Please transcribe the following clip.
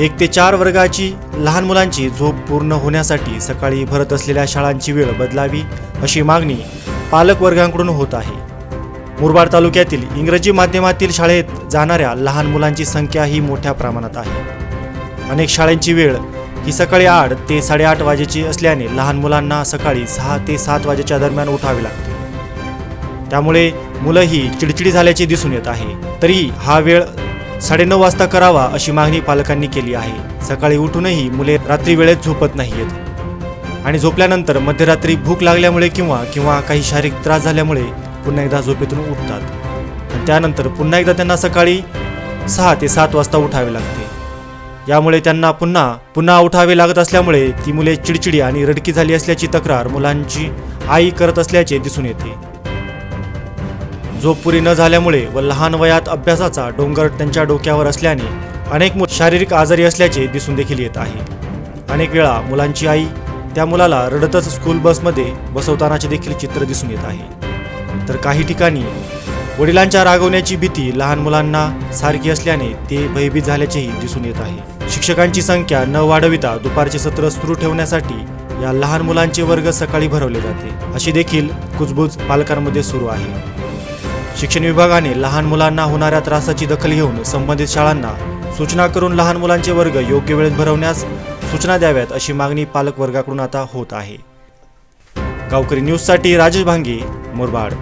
एक ते चार वर्गाची लहान मुलांची झोप पूर्ण होण्यासाठी सकाळी भरत असलेल्या शाळांची वेळ बदलावी अशी मागणी पालक वर्गांकडून होत आहे. मुरबाड तालुक्यातील इंग्रजी माध्यमातील शाळेत जाणाऱ्या लहान मुलांची संख्या ही मोठ्या प्रमाणात आहे. अनेक शाळांची वेळ ही सकाळी आठ ते साडेआठ वाजेची असल्याने लहान मुलांना सकाळी सहा ते सात वाजेच्या दरम्यान उठावे लागते. त्यामुळे मुलंही चिडचिडी झाल्याचे दिसून येत आहे. तरी हा वेळ साडेनऊ वाजता करावा अशी मागणी पालकांनी केली आहे. सकाळी उठूनही मुले रात्री वेळेत झोपत नाहीयेत. आणि झोपल्यानंतर मध्यरात्री भूक लागल्यामुळे किंवा किंवा काही शारीरिक त्रास झाल्यामुळे पुन्हा एकदा झोपेतून उठतात. आणि त्यानंतर पुन्हा एकदा त्यांना सकाळी सहा ते सात वाजता उठावे लागते. यामुळे त्यांना पुन्हा पुन्हा उठावे लागत असल्यामुळे ती मुले चिडचिडी आणि रडकी झाली असल्याची तक्रार मुलांची आई करत असल्याचे दिसून येते. झोप पुरी न झाल्यामुळे व लहान वयात अभ्यासाचा डोंगर त्यांच्या डोक्यावर असल्याने अनेक मुलं शारीरिक आजारी असल्याचे दिसून देखील येत आहे. अनेक वेळा मुलांची आई त्या मुलाला रडतच स्कूल बसमध्ये बसवतानाचे देखील चित्र दिसून येत आहे. तर काही ठिकाणी वडिलांच्या रागवण्याची भीती लहान मुलांना सारखी असल्याने ते भयभीत झाल्याचेही दिसून येत आहे. शिक्षकांची संख्या न वाढविता दुपारचे सत्र सुरू ठेवण्यासाठी या लहान मुलांचे वर्ग सकाळी भरवले जाते. अशी देखील कुजबूज पालकांमध्ये सुरू आहे. शिक्षण विभागाने लहान मुलांना होणाऱ्या त्रासाची दखल घेऊन संबंधित शाळांना सूचना करून लहान मुलांचे वर्ग योग्य वेळेत भरवण्यास सूचना द्याव्यात अशी मागणी पालक वर्गाकडून आता होत आहे. गावकरी न्यूजसाठी राजेश भांगे मुरबाड.